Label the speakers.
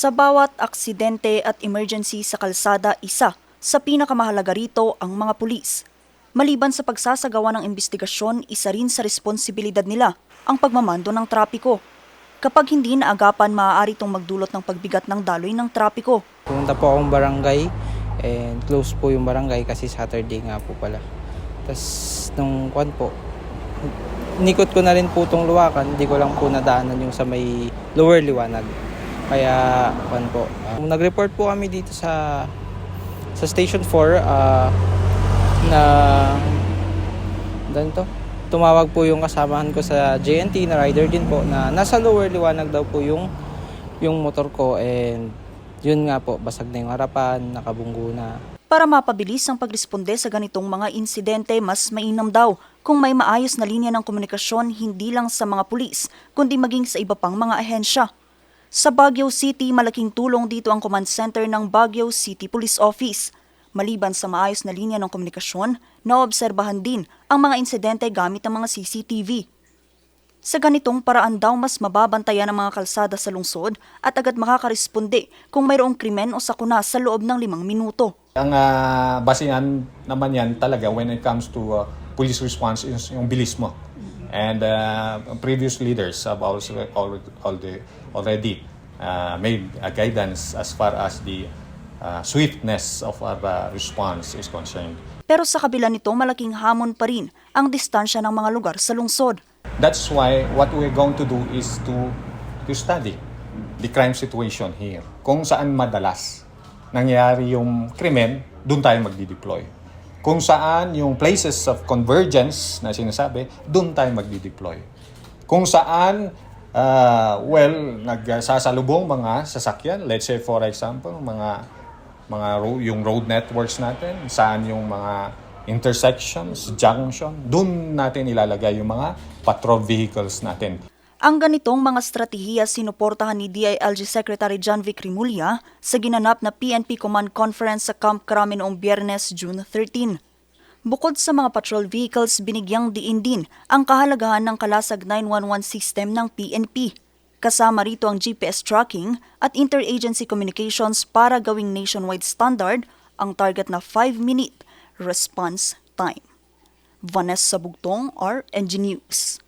Speaker 1: Sa bawat aksidente at emergency sa kalsada, isa sa pinakamahalaga rito ang mga pulis. Maliban sa pagsasagawa ng investigasyon, isa rin sa responsibilidad nila ang pagmamando ng trapiko. Kapag hindi naagapan, maaari itong magdulot ng pagbigat ng daloy ng trapiko.
Speaker 2: Pumunta po akong barangay and close po yung barangay kasi Saturday nga po pala. Tapos nung kwan po, nikot ko na rin po itong luwakan, hindi ko lang po nadaanan yung sa may lower liwanag. Kaya kwan po. ah, nag-report po kami dito sa sa Station 4 ah, na ganito. Tumawag po yung kasamahan ko sa JNT na rider din po na nasa lower liwanag daw po yung yung motor ko and yun nga po, basag na yung harapan, nakabunggo na.
Speaker 1: Para mapabilis ang pagresponde sa ganitong mga insidente, mas mainam daw kung may maayos na linya ng komunikasyon hindi lang sa mga pulis, kundi maging sa iba pang mga ahensya. Sa Baguio City, malaking tulong dito ang command center ng Baguio City Police Office. Maliban sa maayos na linya ng komunikasyon, naobserbahan din ang mga insidente gamit ang mga CCTV. Sa ganitong paraan daw mas mababantayan ang mga kalsada sa lungsod at agad makakaresponde kung mayroong krimen o sakuna sa loob ng limang minuto.
Speaker 3: Ang uh, basehan naman yan talaga when it comes to uh, police response is yung bilis mo. And uh, previous leaders have also already, already, uh, made a guidance as far as the uh, swiftness of our uh, response is concerned.
Speaker 1: Pero sa kabila nito, malaking hamon pa rin ang distansya ng mga lugar sa lungsod.
Speaker 3: That's why what we're going to do is to to study the crime situation here. Kung saan madalas nangyayari yung krimen, doon tayo magdi-deploy. Kung saan yung places of convergence na sinasabi, doon tayo magdi-deploy. Kung saan, uh, well, nagsasalubong mga sasakyan, let's say for example, mga mga ro- yung road networks natin, saan yung mga intersections, junction, doon natin ilalagay yung mga patrol vehicles natin.
Speaker 1: Ang ganitong mga strategiya sinuportahan ni DILG Secretary John Vic Rimulya sa ginanap na PNP Command Conference sa Camp Crame noong Biyernes, June 13. Bukod sa mga patrol vehicles, binigyang diin din ang kahalagahan ng kalasag 911 system ng PNP. Kasama rito ang GPS tracking at interagency communications para gawing nationwide standard ang target na 5-minute response time. Vanessa Bugtong, RNG News.